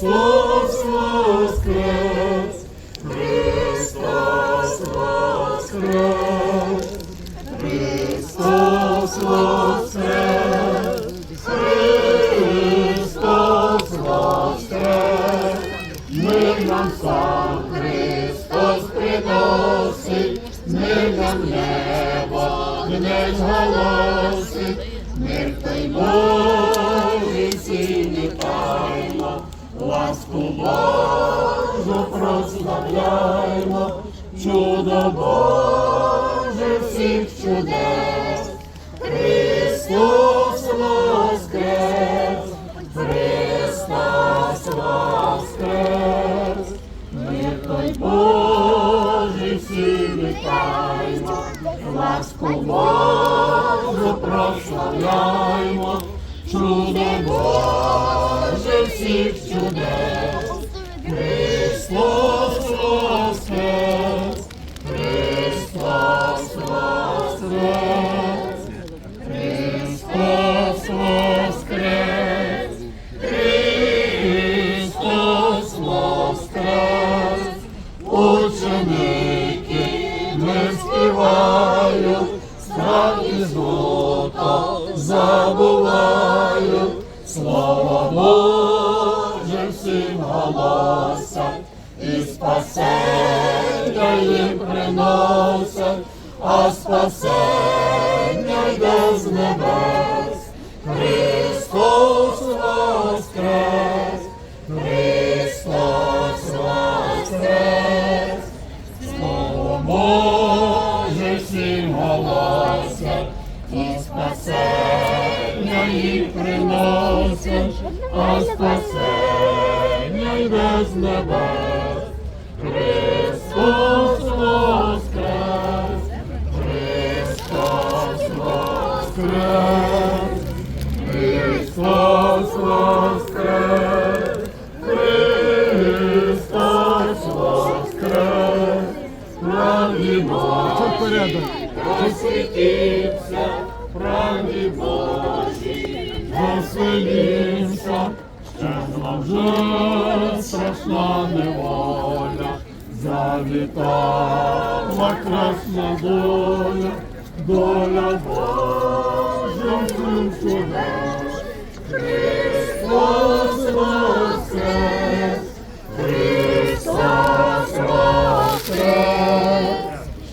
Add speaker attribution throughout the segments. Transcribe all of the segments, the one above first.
Speaker 1: Христос воскрес! Христос воскрес! Христос! Мир нам сам Христос приносить, мир нам небо, князь голосить, мир той Божий всі вітаємо, ласку Божу прославляємо, чудо Боже всіх чудес. Христос воскрес! Христос воскрес! Мир той Божий всі вітаємо, ласку Божу прославляємо, чудо Боже всіх чудес. Христос воскрес! Христос воскрес! Христос воскрес! Христос воскрес! Ученики не співають, страх і злото забувають, Слава всім голосять, і спасення їм приносять, а спасення йде з небес. Христос воскрес! Христос воскрес! Слово Боже всім голосять, і спасення їм приносять, а спасення йде з небес. Христос воскрес! Христос воскрес! Христос воскрес! Христос воскрес! Правді Божі, просвітімся, правді Божі, веселімся, неволя, завітала красна доля, доля Божа чудес. Христос воскрес! Христос воскрес!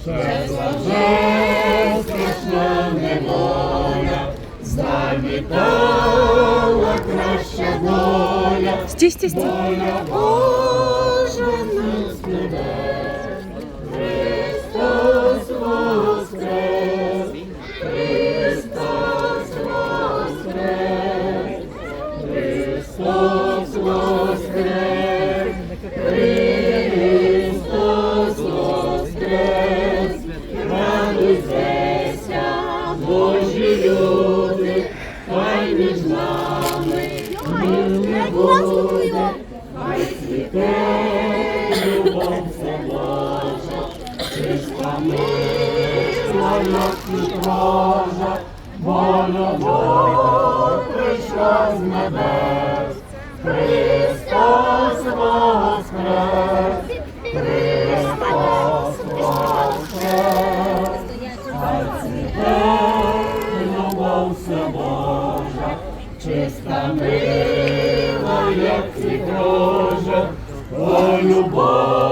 Speaker 1: Щезла вже страшна неволя, завітала краща доля,
Speaker 2: Стій, стій, стій.
Speaker 1: доля Божа Божа, чиста мила, як прийшла воскрес! Хай цвіте любов Божа, чиста мила, як цвіт о любов.